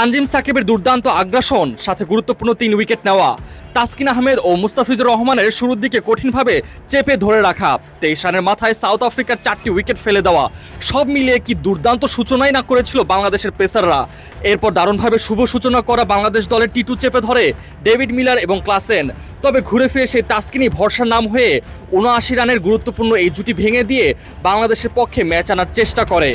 তানজিম সাকিবের দুর্দান্ত আগ্রাসন, সাথে গুরুত্বপূর্ণ তিন উইকেট নেওয়া। তাসকিন আহমেদ ও মুস্তাফিজুর রহমানের শুরুর দিকে কঠিনভাবে চেপে ধরে রাখা। তেইশ রানের মাথায় সাউথ আফ্রিকার চারটি উইকেট ফেলে দেওয়া। সব মিলিয়ে কি দুর্দান্ত সূচনাই না করেছিল বাংলাদেশের পেসাররা? এরপর দারুণভাবে শুভ সূচনা করা বাংলাদেশ দলের টিটু চেপে ধরে ডেভিড মিলার এবং ক্লাসেন। তবে ঘুরে ফিরে সেই তাসকিনই ভরসার নাম হয়ে উনআশি রানের গুরুত্বপূর্ণ এই জুটি ভেঙে দিয়ে বাংলাদেশের পক্ষে ম্যাচ আনার চেষ্টা করে।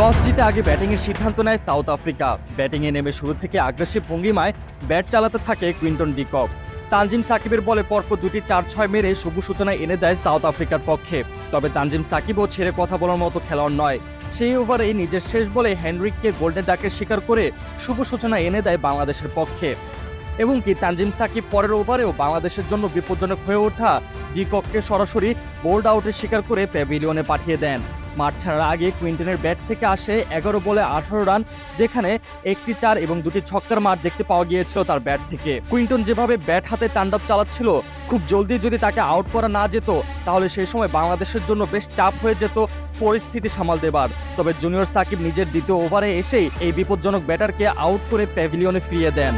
টস জিতে আগে ব্যাটিংয়ের সিদ্ধান্ত নেয় সাউথ আফ্রিকা। ব্যাটিংয়ে নেমে শুরু থেকে আগ্রাসী ভঙ্গিমায় ব্যাট চালাতে থাকে কুইন্টন ডিকক। তানজিম সাকিবের বলে পরপর দুটি চার ছয় মেরে শুভ সূচনা এনে দেয় সাউথ আফ্রিকার পক্ষে। তবে তানজিম সাকিবও ছেড়ে কথা বলার মতো খেলোয়াড় নয়। সেই ওভারে নিজের শেষ বলে হেনরিককে গোল্ডেন ডাকের শিকার করে শুভ সূচনা এনে দেয় বাংলাদেশের পক্ষে। এবং কি তানজিম সাকিব পরের ওভারেও বাংলাদেশের জন্য বিপজ্জনক হয়ে ওঠা ডিকককে সরাসরি বোল্ড আউটের শিকার করে প্যাভিলিয়নে পাঠিয়ে দেন। মাঠ ছাড়ার আগে কুইন্টনের ব্যাট থেকে আসে এগারো বলে আঠারো রান, যেখানে একটি চার এবং দুটি ছক্কার মাঠ দেখতে পাওয়া গিয়েছিল তার ব্যাট থেকে। কুইন্টন যেভাবে ব্যাট হাতে তাণ্ডব চালাচ্ছিল, খুব জলদি যদি তাকে আউট করা না যেত, তাহলে সেই সময় বাংলাদেশের জন্য বেশ চাপ হয়ে যেত পরিস্থিতি সামাল দেবার। তবে জুনিয়র সাকিব নিজের দ্বিতীয় ওভারে এসেই এই বিপজ্জনক ব্যাটারকে আউট করে প্যাভিলিয়নে ফিরিয়ে দেন।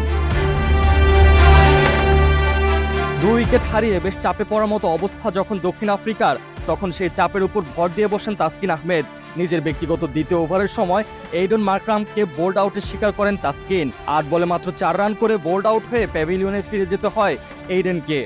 দুই উইকেট হারিয়ে বেশ চাপে পড়ার মতো অবস্থা যখন দক্ষিণ আফ্রিকার তখন সেই চাপের উপর ভর দিয়ে বসেন তাসকিন আহমেদ। নিজের ব্যক্তিগত দ্বিতীয় ওভারের সময় এইডন মার্করামকে বোল্ড আউটের শিকার করেন তাসকিন। আট বলে মাত্র চার রান করে বোল্ড আউট হয়ে প্যাভিলিয়নে ফিরে যেতে হয় এইডেনকে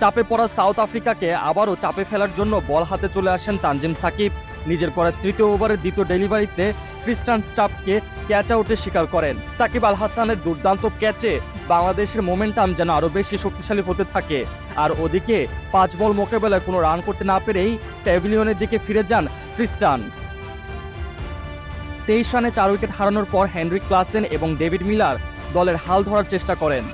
চাপে পড়া সাউথ আফ্রিকাকে আবারও চাপে ফেলার জন্য বল হাতে চলে আসেন তানজিম সাকিব। নিজের করা তৃতীয় ওভারের দ্বিতীয় ডেলিভারিতে ক্রিস্টান স্টাফকে ক্যাচ আউটের শিকার করেন। সাকিব আল হাসানের দুর্দান্ত ক্যাচে বাংলাদেশের মোমেন্টাম যেন আরও বেশি শক্তিশালী হতে থাকে। আর ওদিকে পাঁচ বল মোকাবেলায় কোনো রান করতে না পেরেই প্যাভিলিয়নের দিকে ফিরে যান খ্রিস্টান তেইশ রানে চার উইকেট হারানোর পর হেনরি ক্লাসেন এবং ডেভিড মিলার দলের হাল ধরার চেষ্টা করেন।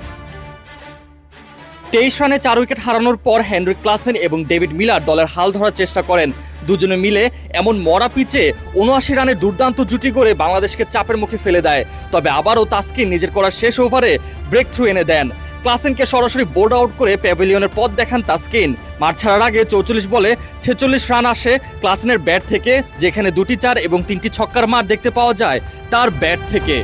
তেইশ রানে চার উইকেট হারানোর পর হেনরি ক্লাসেন এবং ডেভিড মিলার দলের হাল ধরার চেষ্টা করেন। দুজনে মিলে এমন মরা পিচে উনআশি রানে দুর্দান্ত জুটি করে বাংলাদেশকে চাপের মুখে ফেলে দেয়। তবে আবারও তাস্কিন নিজের করা শেষ ওভারে ব্রেক থ্রু এনে দেন। ক্লাসেনকে সরাসরি বোর্ড আউট করে প্যাভিলিয়নের পথ দেখান তাস্কিন। মাঠ ছাড়ার আগে চৌচল্লিশ বলে ছেচল্লিশ রান আসে ক্লাসেনের ব্যাট থেকে, যেখানে দুটি চার এবং তিনটি ছক্কার মার দেখতে পাওয়া যায় তার ব্যাট থেকে।